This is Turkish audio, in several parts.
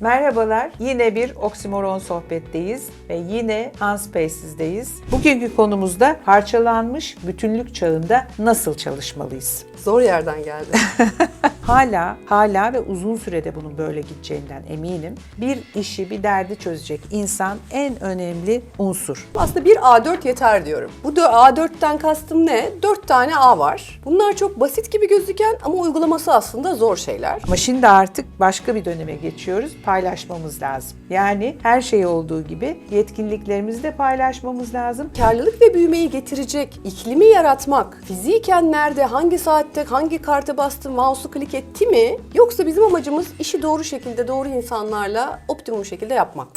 Merhabalar, yine bir oksimoron sohbetteyiz ve yine Hanspace'izdeyiz. Bugünkü konumuzda parçalanmış bütünlük çağında nasıl çalışmalıyız? Zor yerden geldi. Hala, hala ve uzun sürede bunun böyle gideceğinden eminim. Bir işi, bir derdi çözecek insan en önemli unsur. Aslında bir A4 yeter diyorum. Bu dö- A4'ten kastım ne? 4 tane A var. Bunlar çok basit gibi gözüken ama uygulaması aslında zor şeyler. Ama şimdi artık başka bir döneme geçiyoruz. Paylaşmamız lazım. Yani her şey olduğu gibi yetkinliklerimizi de paylaşmamız lazım. Karlılık ve büyümeyi getirecek iklimi yaratmak, fiziken nerede, hangi saatte, hangi karta bastı, mouse'u klik etti mi? Yoksa bizim amacımız işi doğru şekilde, doğru insanlarla optimum şekilde yapmak.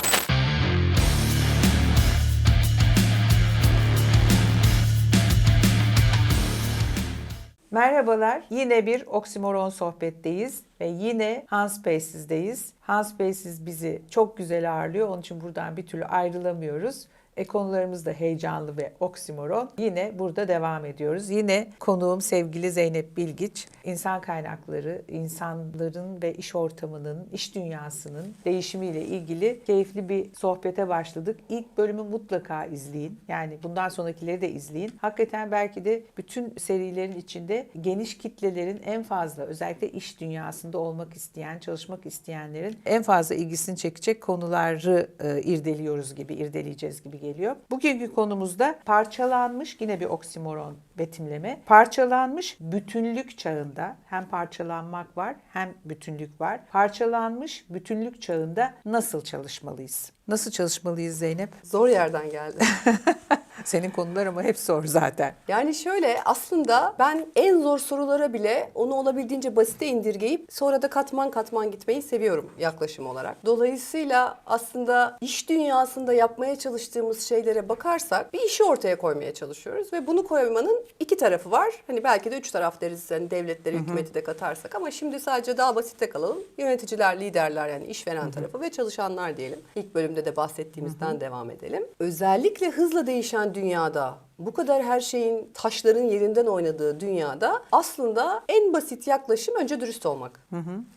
Merhabalar, yine bir oksimoron sohbetteyiz ve yine Hanspace'izdeyiz. Hanspace'iz bizi çok güzel ağırlıyor, onun için buradan bir türlü ayrılamıyoruz. E konularımız da heyecanlı ve oksimoron. Yine burada devam ediyoruz. Yine konuğum sevgili Zeynep Bilgiç. İnsan kaynakları, insanların ve iş ortamının, iş dünyasının değişimiyle ilgili keyifli bir sohbete başladık. İlk bölümü mutlaka izleyin. Yani bundan sonrakileri de izleyin. Hakikaten belki de bütün serilerin içinde geniş kitlelerin en fazla özellikle iş dünyasında olmak isteyen, çalışmak isteyenlerin en fazla ilgisini çekecek konuları e, irdeliyoruz gibi, irdeleyeceğiz gibi geliyor. Bugünkü konumuzda parçalanmış yine bir oksimoron betimleme. Parçalanmış bütünlük çağında hem parçalanmak var hem bütünlük var. Parçalanmış bütünlük çağında nasıl çalışmalıyız? Nasıl çalışmalıyız Zeynep? Zor yerden geldi. Senin konular ama hep zor zaten. Yani şöyle aslında ben en zor sorulara bile onu olabildiğince basite indirgeyip sonra da katman katman gitmeyi seviyorum yaklaşım olarak. Dolayısıyla aslında iş dünyasında yapmaya çalıştığımız şeylere bakarsak bir işi ortaya koymaya çalışıyoruz ve bunu koymanın iki tarafı var. Hani belki de üç taraf deriz hani devletleri, hükümeti de katarsak ama şimdi sadece daha basitte kalalım. Yöneticiler, liderler yani işveren tarafı ve çalışanlar diyelim. İlk bölümde de bahsettiğimizden devam edelim. Özellikle hızla değişen dünyada bu kadar her şeyin taşların yerinden oynadığı dünyada aslında en basit yaklaşım önce dürüst olmak.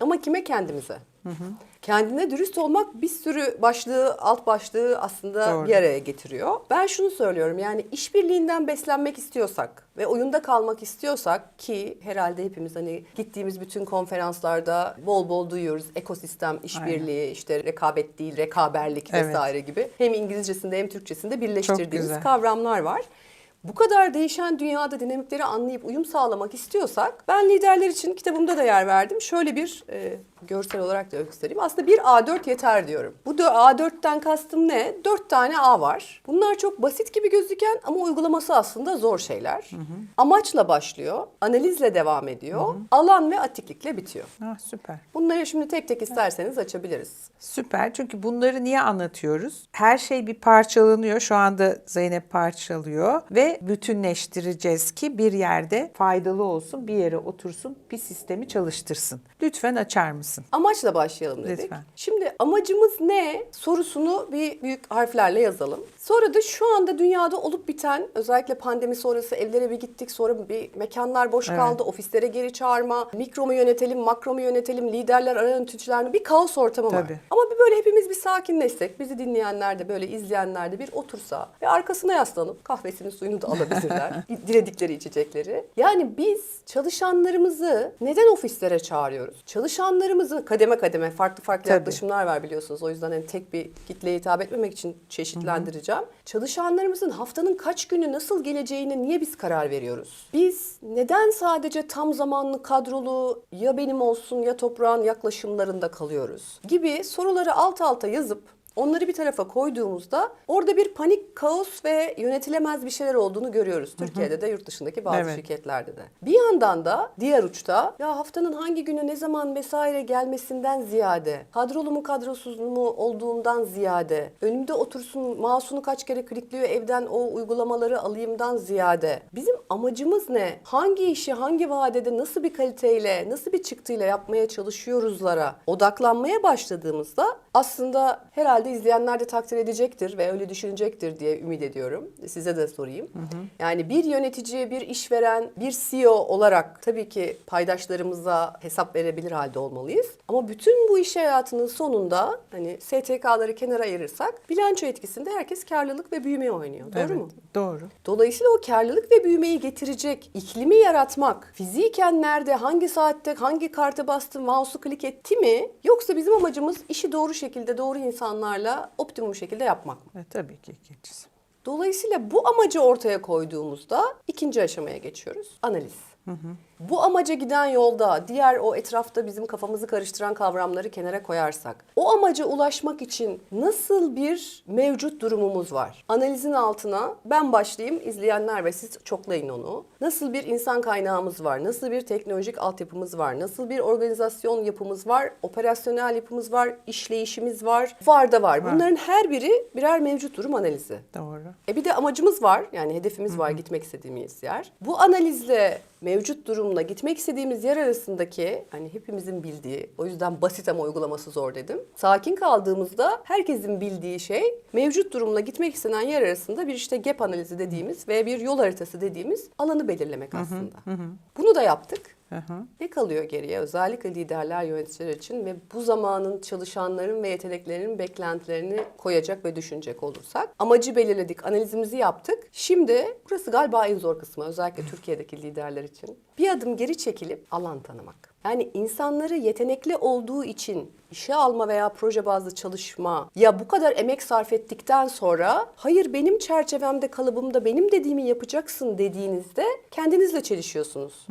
Ama kime kendimize? Kendine dürüst olmak bir sürü başlığı, alt başlığı aslında Doğru. bir araya getiriyor. Ben şunu söylüyorum yani işbirliğinden beslenmek istiyorsak ve oyunda kalmak istiyorsak ki herhalde hepimiz hani gittiğimiz bütün konferanslarda bol bol duyuyoruz ekosistem işbirliği işte rekabet değil rekaberlik Evet. vesaire gibi hem İngilizcesinde hem Türkçesinde birleştirdiğimiz kavramlar var. Bu kadar değişen dünyada dinamikleri anlayıp uyum sağlamak istiyorsak ben liderler için kitabımda da yer verdim. Şöyle bir e, görsel olarak da göstereyim. Aslında bir A4 yeter diyorum. Bu da A4'ten kastım ne? 4 tane A var. Bunlar çok basit gibi gözüken ama uygulaması aslında zor şeyler. Amaçla başlıyor, analizle devam ediyor, alan ve atiklikle bitiyor. Ah, süper. Bunları şimdi tek tek isterseniz açabiliriz. Süper çünkü bunları niye anlatıyoruz? Her şey bir parçalanıyor. Şu anda Zeynep parçalıyor ve bütünleştireceğiz ki bir yerde faydalı olsun, bir yere otursun, bir sistemi çalıştırsın. Lütfen açar mısın? Amaçla başlayalım dedik. Lütfen. Şimdi amacımız ne sorusunu bir büyük harflerle yazalım. Sonra da şu anda dünyada olup biten özellikle pandemi sonrası evlere bir gittik sonra bir mekanlar boş Evet. kaldı ofislere geri çağırma mikro mu yönetelim makro mu yönetelim liderler ara yöneticiler mi bir kaos ortamı var. Tabii. Ama bir böyle hepimiz bir sakinleşsek bizi dinleyenler de böyle izleyenler de bir otursa ve arkasına yaslanıp kahvesini suyunu da alabilirler diledikleri içecekleri. Yani biz çalışanlarımızı neden ofislere çağırıyoruz? Çalışanlarımızı kademe kademe farklı farklı Tabii. yaklaşımlar var biliyorsunuz. O yüzden hani tek bir kitleye hitap etmemek için çeşitlendireceğim. Çalışanlarımızın haftanın kaç günü nasıl geleceğine niye biz karar veriyoruz? Biz neden sadece tam zamanlı kadrolu ya benim olsun ya toprağın yaklaşımlarında kalıyoruz? Gibi soruları alt alta yazıp Onları bir tarafa koyduğumuzda orada bir panik, kaos ve yönetilemez bir şeyler olduğunu görüyoruz. Türkiye'de de yurt dışındaki bazı Evet. şirketlerde de. Bir yandan da diğer uçta ya haftanın hangi günü ne zaman vesaire gelmesinden ziyade, kadrolu mu kadrosuz mu olduğundan ziyade, önümde otursun mouse'unu kaç kere klikliyor evden o uygulamaları alayımdan ziyade bizim amacımız ne? Hangi işi hangi vadede nasıl bir kaliteyle, nasıl bir çıktıyla yapmaya çalışıyoruzlara odaklanmaya başladığımızda aslında herhalde herhalde izleyenler de takdir edecektir ve öyle düşünecektir diye ümit ediyorum. Size de sorayım. Yani bir yönetici, bir işveren, bir CEO olarak tabii ki paydaşlarımıza hesap verebilir halde olmalıyız. Ama bütün bu iş hayatının sonunda hani STK'ları kenara ayırırsak bilanço etkisinde herkes karlılık ve büyüme oynuyor. Doğru Evet, mu? Doğru. Dolayısıyla o karlılık ve büyümeyi getirecek iklimi yaratmak, fiziken nerede, hangi saatte, hangi karta bastı, mouse'u klik etti mi? Yoksa bizim amacımız işi doğru şekilde, doğru insanlarla optimum şekilde yapmak mı? E, tabii ki ikincisi. Dolayısıyla bu amacı ortaya koyduğumuzda ikinci aşamaya geçiyoruz. Analiz. Bu amaca giden yolda diğer o etrafta bizim kafamızı karıştıran kavramları kenara koyarsak o amaca ulaşmak için nasıl bir mevcut durumumuz var? Analizin altına ben başlayayım izleyenler ve siz çoklayın onu. Nasıl bir insan kaynağımız var? Nasıl bir teknolojik altyapımız var? Nasıl bir organizasyon yapımız var? Operasyonel yapımız var? işleyişimiz var? Var da var. Bunların her biri birer mevcut durum analizi. Doğru. E bir de amacımız var. Yani hedefimiz var gitmek istediğimiz yer. Bu analizle mevcut durumla gitmek istediğimiz yer arasındaki hani hepimizin bildiği o yüzden basit ama uygulaması zor dedim. Sakin kaldığımızda herkesin bildiği şey mevcut durumla gitmek istenen yer arasında bir işte gap analizi dediğimiz ve bir yol haritası dediğimiz alanı belirlemek aslında. Bunu da yaptık. Hı. Ne kalıyor geriye? Özellikle liderler, yöneticiler için ve bu zamanın çalışanların ve yeteneklerinin beklentilerini koyacak ve düşünecek olursak. Amacı belirledik, analizimizi yaptık. Şimdi burası galiba en zor kısmı özellikle Türkiye'deki liderler için. Bir adım geri çekilip alan tanımak. Yani insanları yetenekli olduğu için işe alma veya proje bazlı çalışma ya bu kadar emek sarf ettikten sonra hayır benim çerçevemde kalıbımda benim dediğimi yapacaksın dediğinizde kendinizle çelişiyorsunuz.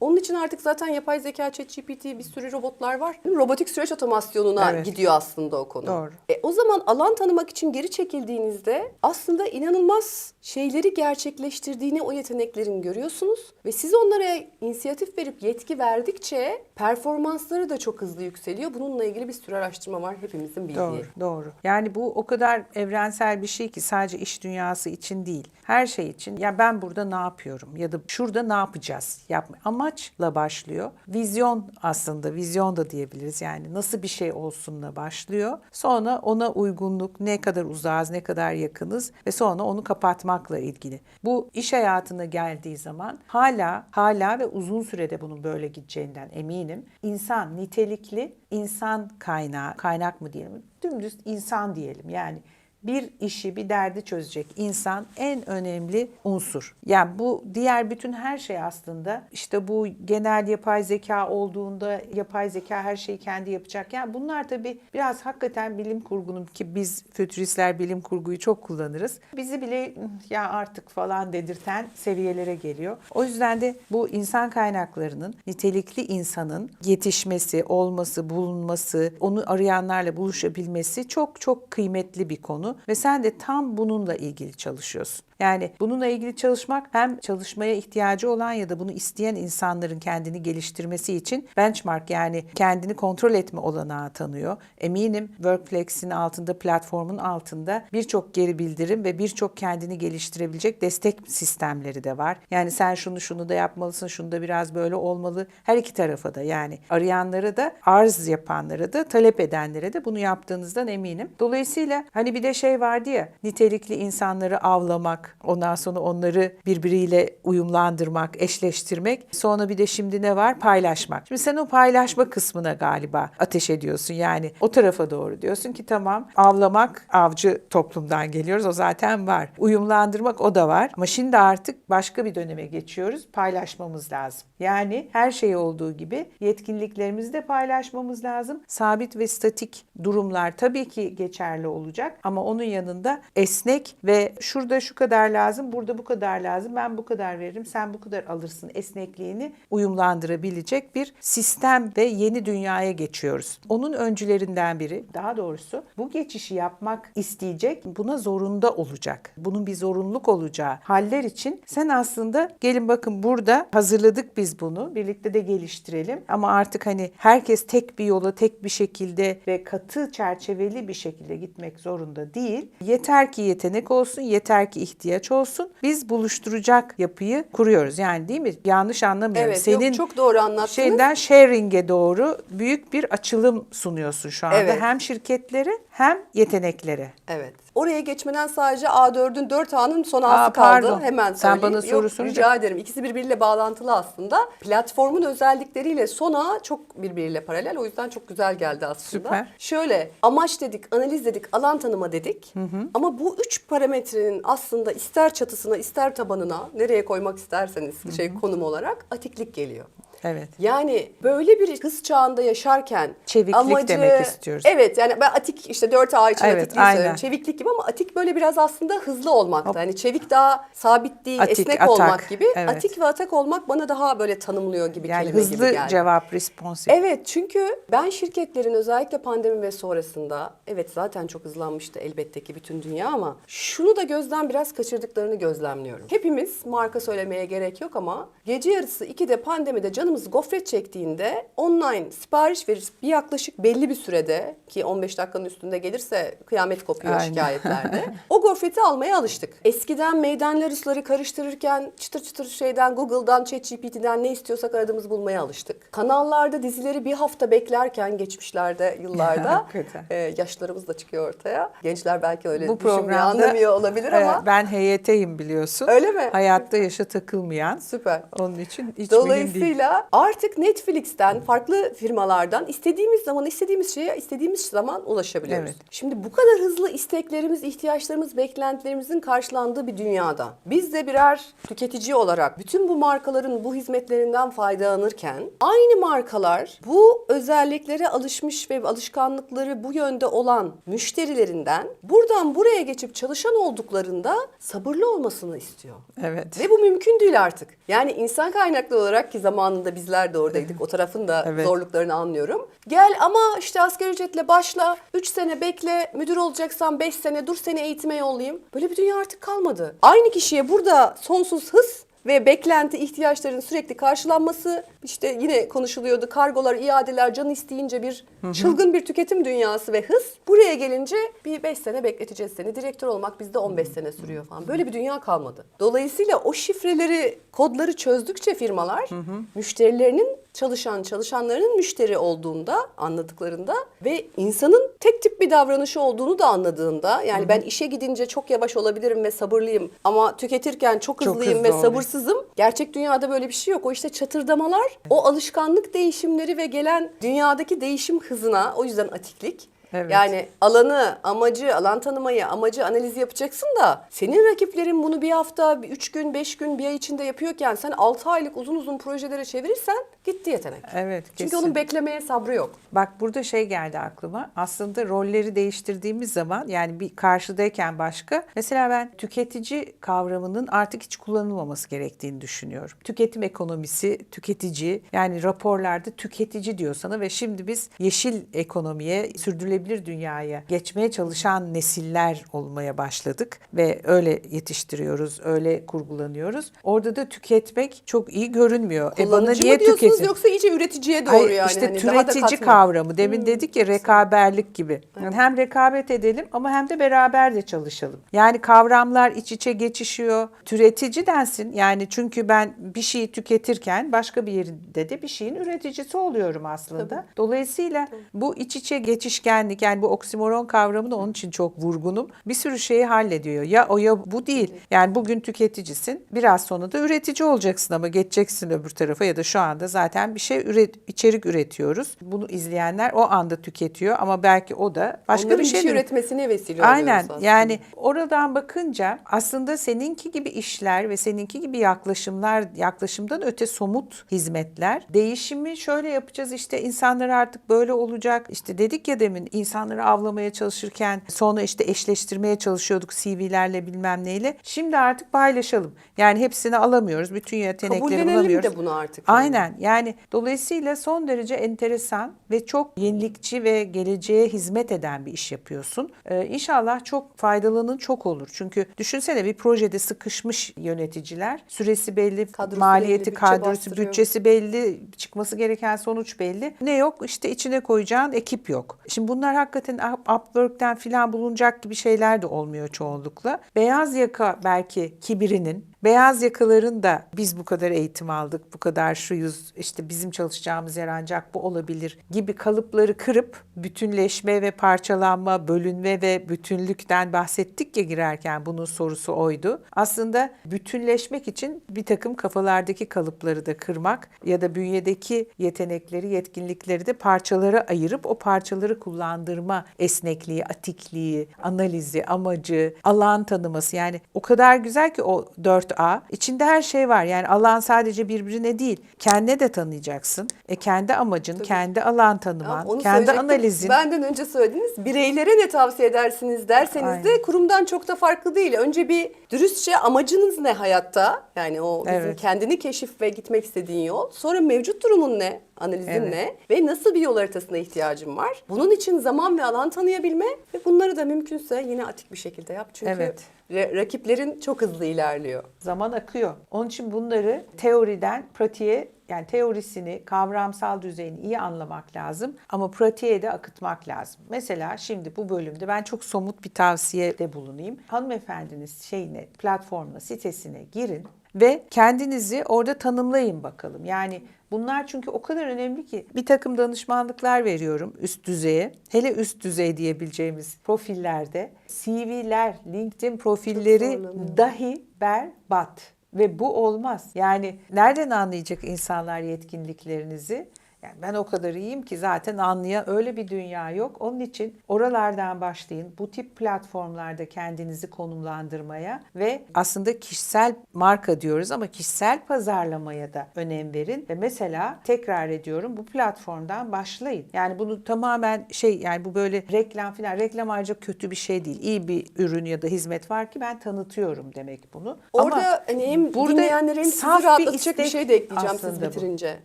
Onun için artık zaten yapay zeka, ChatGPT bir sürü robotlar var. Robotik süreç otomasyonuna Evet. gidiyor aslında o konu. Doğru. E, o zaman alan tanımak için geri çekildiğinizde aslında inanılmaz şeyleri gerçekleştirdiğini o yeteneklerin görüyorsunuz ve siz onlara inisiyatif verip yetki verdikçe performansları da çok hızlı yükseliyor. Bununla ilgili bir sürü araştırma var hepimizin bildiği. Doğru, doğru. Yani bu o kadar evrensel bir şey ki sadece iş dünyası için değil. Her şey için. Ya ben burada ne yapıyorum ya da şurada ne yapacağız? Yapma. Amaçla başlıyor. Vizyon aslında, vizyon da diyebiliriz. Yani nasıl bir şey olsunla başlıyor. Sonra ona uygunluk, ne kadar uzağız, ne kadar yakınız ve sonra onu kapatmakla ilgili. Bu iş hayatına geldiği zaman hala, hala ve uzun sürede bunun böyle gideceğinden eminim. İnsan nitelikli, insan kaynağı, kaynak mı diyelim, dümdüz insan diyelim. Yani bir işi, bir derdi çözecek insan en önemli unsur. Yani bu diğer bütün her şey aslında işte bu genel yapay zeka olduğunda yapay zeka her şeyi kendi yapacak. Yani bunlar tabii biraz hakikaten bilim kurgunun ki biz fütüristler bilim kurguyu çok kullanırız. Bizi bile ya artık falan dedirten seviyelere geliyor. O yüzden de bu insan kaynaklarının nitelikli insanın yetişmesi, olması, bulunması, onu arayanlarla buluşabilmesi çok çok kıymetli bir konu ve sen de tam bununla ilgili çalışıyorsun. Yani bununla ilgili çalışmak hem çalışmaya ihtiyacı olan ya da bunu isteyen insanların kendini geliştirmesi için benchmark yani kendini kontrol etme olanağı tanıyor. Eminim Workflex'in altında, platformun altında birçok geri bildirim ve birçok kendini geliştirebilecek destek sistemleri de var. Yani sen şunu şunu da yapmalısın, şunu da biraz böyle olmalı. Her iki tarafa da yani arayanlara da arz yapanlara da talep edenlere de bunu yaptığınızdan eminim. Dolayısıyla hani bir de şey vardı ya nitelikli insanları avlamak, ondan sonra onları birbiriyle uyumlandırmak, eşleştirmek. Sonra bir de şimdi ne var? Paylaşmak. Şimdi sen o paylaşma kısmına galiba ateş ediyorsun. Yani o tarafa doğru diyorsun ki tamam avlamak avcı toplumdan geliyoruz. O zaten var. Uyumlandırmak o da var. Ama şimdi artık başka bir döneme geçiyoruz. Paylaşmamız lazım. Yani her şey olduğu gibi yetkinliklerimizi de paylaşmamız lazım. Sabit ve statik durumlar tabii ki geçerli olacak ama onun yanında esnek ve şurada şu kadar lazım, burada bu kadar lazım, ben bu kadar veririm, sen bu kadar alırsın esnekliğini uyumlandırabilecek bir sistem ve yeni dünyaya geçiyoruz. Onun öncülerinden biri, daha doğrusu bu geçişi yapmak isteyecek, buna zorunda olacak. Bunun bir zorunluluk olacağı haller için sen aslında gelin bakın burada hazırladık biz bunu, birlikte de geliştirelim ama artık hani herkes tek bir yola, tek bir şekilde ve katı çerçeveli bir şekilde gitmek zorunda değil. Yeter ki yetenek olsun, yeter ki ihtiyaç ihtiyaç olsun. Biz buluşturacak yapıyı kuruyoruz. Yani değil mi? Yanlış anlamıyorum. Evet, Senin yok, çok doğru anlattınız. Şeyden sharing'e doğru büyük bir açılım sunuyorsun şu anda. Evet. Hem şirketlere hem yeteneklere. Evet. Oraya geçmeden sadece A4'ün 4A'nın son Aa, A'sı kaldı. pardon. Hemen Sen söyleyeyim. bana soru Yok, Rica ederim. İkisi birbiriyle bağlantılı aslında. Platformun özellikleriyle son A çok birbiriyle paralel. O yüzden çok güzel geldi aslında. Süper. Şöyle amaç dedik, analiz dedik, alan tanıma dedik. Ama bu üç parametrenin aslında ister çatısına ister tabanına nereye koymak isterseniz şey konum olarak atiklik geliyor. Evet. Yani böyle bir hız çağında yaşarken Çeviklik demek istiyoruz. Evet yani ben atik işte 4A için Evet, söylüyorum. Çeviklik gibi ama atik böyle biraz aslında hızlı olmakta. Hani çevik daha sabit değil, Atik, esnek atak, olmak gibi. evet. Atik ve atak olmak bana daha böyle tanımlıyor gibi Yani kelime hızlı gibi geldi. cevap, responsif. Evet çünkü ben şirketlerin özellikle pandemi ve sonrasında evet zaten çok hızlanmıştı elbette ki bütün dünya ama şunu da gözden biraz kaçırdıklarını gözlemliyorum. Hepimiz marka söylemeye gerek yok ama gece yarısı 2'de pandemide canımız gofret çektiğinde online sipariş verip bir yaklaşık belli bir sürede ki 15 dakikanın üstünde gelirse kıyamet kopuyor Aynen. şikayetlerde. o gofreti almaya alıştık. Eskiden meydan larusları karıştırırken çıtır çıtır şeyden Google'dan, ChatGPT'den ne istiyorsak aradığımız bulmaya alıştık. Kanallarda dizileri bir hafta beklerken geçmişlerde, yıllarda e, yaşlarımız da çıkıyor ortaya. Gençler belki öyle Bu programda anlamıyor olabilir ama ben HYT'yim biliyorsun. Öyle mi? Hayatta yaşa takılmayan. süper. Onun için hiç mühim artık Netflix'ten, farklı firmalardan istediğimiz zaman istediğimiz şeye istediğimiz zaman ulaşabiliyoruz. Evet. Şimdi bu kadar hızlı isteklerimiz, ihtiyaçlarımız, beklentilerimizin karşılandığı bir dünyada biz de birer tüketici olarak bütün bu markaların bu hizmetlerinden faydalanırken aynı markalar bu özelliklere alışmış ve alışkanlıkları bu yönde olan müşterilerinden buradan buraya geçip çalışan olduklarında sabırlı olmasını istiyor. Evet. Ve bu mümkün değil artık. Yani insan kaynaklı olarak ki zamanında bizler de oradaydık. O tarafın da Evet. zorluklarını anlıyorum. Gel ama işte asgari ücretle başla. 3 sene bekle. Müdür olacaksan 5 sene dur seni eğitime yollayayım. Böyle bir dünya artık kalmadı. Aynı kişiye burada sonsuz hız ve beklenti ihtiyaçların sürekli karşılanması işte yine konuşuluyordu kargolar iadeler canı isteyince bir çılgın bir tüketim dünyası ve hız. Buraya gelince bir 5 sene bekleteceğiz seni direktör olmak bizde 15 sene sürüyor falan. Böyle bir dünya kalmadı. Dolayısıyla o şifreleri kodları çözdükçe firmalar müşterilerinin çalışan çalışanlarının müşteri olduğunda anladıklarında ve insanın tek tip bir davranışı olduğunu da anladığında yani ben işe gidince çok yavaş olabilirim ve sabırlıyım ama tüketirken çok Çok hızlıyım hızlı ve oluyor. sabırsızım. Gerçek dünyada böyle bir şey yok. O işte çatırdamalar, o alışkanlık değişimleri ve gelen dünyadaki değişim hızına o yüzden atiklik. Evet. Yani alanı, amacı, alan tanımayı, amacı, analizi yapacaksın da senin rakiplerin bunu bir hafta, üç gün, beş gün, bir ay içinde yapıyorken sen altı aylık uzun uzun projelere çevirirsen gitti yetenek. Evet, Çünkü kesin. onun beklemeye sabrı yok. Bak burada şey geldi aklıma. Aslında rolleri değiştirdiğimiz zaman yani bir karşıdayken başka. Mesela ben tüketici kavramının artık hiç kullanılmaması gerektiğini düşünüyorum. Tüketim ekonomisi, tüketici yani raporlarda tüketici diyor sana ve şimdi biz yeşil ekonomiye, sürdürülebilir dünyaya geçmeye çalışan nesiller olmaya başladık ve öyle yetiştiriyoruz, öyle kurgulanıyoruz. Orada da tüketmek çok iyi görünmüyor. E bana Kullanıcı niye mı diyorsunuz tüketin? yoksa iyice üreticiye doğru Hayır, yani. işte Hani daha da türetici. Hmm. kavramı. Demin dedik ya rekaberlik gibi. Yani hem rekabet edelim ama hem de beraber de çalışalım. Yani kavramlar iç içe geçişiyor. Türetici densin. Yani çünkü ben bir şeyi tüketirken başka bir yerinde de bir şeyin üreticisi oluyorum aslında. Dolayısıyla bu iç içe geçişkenlik yani bu oksimoron kavramını onun için çok vurgunum. Bir sürü şeyi hallediyor. Ya o ya bu değil. Yani bugün tüketicisin. Biraz sonra da üretici olacaksın ama geçeceksin öbür tarafa ya da şu anda zaten bir şey üret, içerik üretiyoruz. Bunu izleyenler o anda tüketiyor ama belki o da başka Onların bir şey, üretmesine vesile Aynen aslında. yani oradan bakınca aslında seninki gibi işler ve seninki gibi yaklaşımlar yaklaşımdan öte somut hizmetler değişimi şöyle yapacağız işte insanlar artık böyle olacak işte dedik ya demin insanları avlamaya çalışırken sonra işte eşleştirmeye çalışıyorduk CV'lerle bilmem neyle şimdi artık paylaşalım yani hepsini alamıyoruz bütün yetenekleri Kabullenelim bulamıyoruz. de bunu artık. Aynen yani Yani dolayısıyla son derece enteresan ve çok yenilikçi ve geleceğe hizmet eden bir iş yapıyorsun. Ee, inşallah çok faydalanın çok olur. Çünkü düşünsene bir projede sıkışmış yöneticiler. Süresi belli, Kadrosu maliyeti, belli, bütçe kadrosu, bastırıyor. bütçesi belli, çıkması gereken sonuç belli. Ne yok? İşte içine koyacağın ekip yok. Şimdi bunlar hakikaten Up- Upwork'ten filan bulunacak gibi şeyler de olmuyor çoğunlukla. Beyaz yaka belki kibirinin, beyaz yakaların da biz bu kadar eğitim aldık, bu kadar şuyuz, işte bizim çalışacağımız yer ancak bu olabilir gibi kalıpları kırıp bütünleşme ve parçalanma, bölünme ve bütünlükten bahsettik ya girerken bunun sorusu oydu. Aslında bütünleşmek için bir takım kafalardaki kalıpları da kırmak ya da bünyedeki yetenekleri, yetkinlikleri de parçalara ayırıp o parçaları kullandırma esnekliği, atikliği, analizi, amacı, alan tanıması yani o kadar güzel ki o 4A. İçinde her şey var. Yani alan sadece birbirine değil. Kendine de tanıyacaksın. E kendi amacın, kendi alan tanıman, onu kendi söyleyecektim. analizin. Benden önce söylediniz. Bireylere ne tavsiye edersiniz derseniz de Aynen. kurumdan çok da farklı değil. Önce bir dürüstçe amacınız ne hayatta? Yani o bizim Evet. kendini keşif ve gitmek istediğin yol. Sonra mevcut durumun ne? Analizin Evet. ne? Ve nasıl bir yol haritasına ihtiyacın var? Bunun için zaman ve alan tanıyabilme ve bunları da mümkünse yine atik bir şekilde yap. Çünkü Evet. ra- rakiplerin çok hızlı ilerliyor. Zaman akıyor. Onun için bunları teoriden pratiğe yani teorisini, kavramsal düzeyini iyi anlamak lazım ama pratiğe de akıtmak lazım. Mesela şimdi bu bölümde ben çok somut bir tavsiyede bulunayım. Hanımefendiniz şeyine, platformuna, sitesine girin ve kendinizi orada tanımlayın bakalım. Yani Bunlar çünkü o kadar önemli ki bir takım danışmanlıklar veriyorum üst düzeye. Hele üst düzey diyebileceğimiz profillerde CV'ler, LinkedIn profilleri dahi berbat. Ve bu olmaz. Yani nereden anlayacak insanlar yetkinliklerinizi? Yani ben o kadar iyiyim ki zaten anlayan öyle bir dünya yok. Onun için oralardan başlayın. Bu tip platformlarda kendinizi konumlandırmaya ve aslında kişisel marka diyoruz ama kişisel pazarlamaya da önem verin. Ve mesela tekrar ediyorum bu platformdan başlayın. Yani bunu tamamen şey yani bu böyle reklam falan reklam ayrıca kötü bir şey değil. İyi bir ürün ya da hizmet var ki ben tanıtıyorum demek bunu. Orada Ama hani hem burada dinleyenlerin sizi saf bir rahatlatacak bir, istek şey de ekleyeceğim siz aslında bu. bitirince.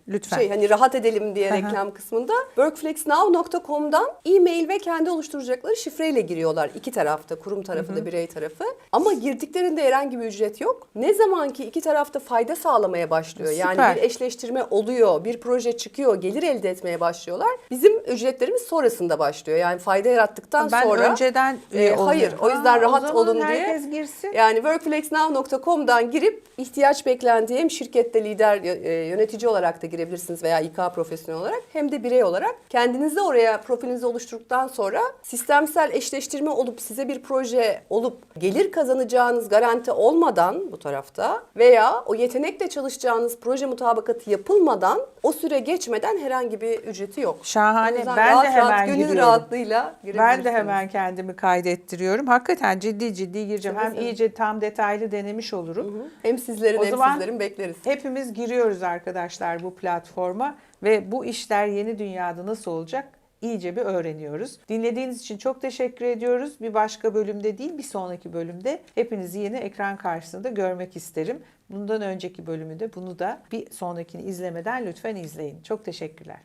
Lütfen. Şey hani rahat edelim diye Hı hı. reklam kısmında workflexnow.com'dan e-mail ve kendi oluşturacakları şifreyle giriyorlar. iki tarafta kurum tarafı da birey tarafı. Ama girdiklerinde herhangi bir ücret yok. Ne zaman ki iki tarafta fayda sağlamaya başlıyor. Yani Süper. bir eşleştirme oluyor, bir proje çıkıyor, gelir elde etmeye başlıyorlar. Bizim ücretlerimiz sonrasında başlıyor. Yani fayda yarattıktan ben sonra önceden e, hayır o yüzden Aa, rahat o zaman olun diye. herkes girsin. Yani workflexnow.com'dan girip ihtiyaç beklendiği hem şirkette lider e, yönetici olarak da girebilirsiniz veya İK profesyonel olarak hem de birey olarak kendinizi oraya profilinizi oluşturduktan sonra sistemsel eşleştirme olup size bir proje olup gelir kazanacağınız garanti olmadan bu tarafta veya o yetenekle çalışacağınız proje mutabakatı yapılmadan o süre geçmeden herhangi bir ücreti yok. Şahane. Ben de rahat hemen rahat, gönül giriyorum. rahatlığıyla Ben de hemen kendimi kaydettiriyorum. Hakikaten ciddi ciddi gireceğim. Seve Hem seve. iyice tam detaylı denemiş olurum. Hem sizlerin O hem sizlerin bekleriz. Hepimiz giriyoruz arkadaşlar bu platforma ve bu işler yeni dünyada nasıl olacak? iyice bir öğreniyoruz. Dinlediğiniz için çok teşekkür ediyoruz. Bir başka bölümde değil, bir sonraki bölümde hepinizi yine ekran karşısında görmek isterim. Bundan önceki bölümü de bunu da bir sonrakini izlemeden lütfen izleyin. Çok teşekkürler.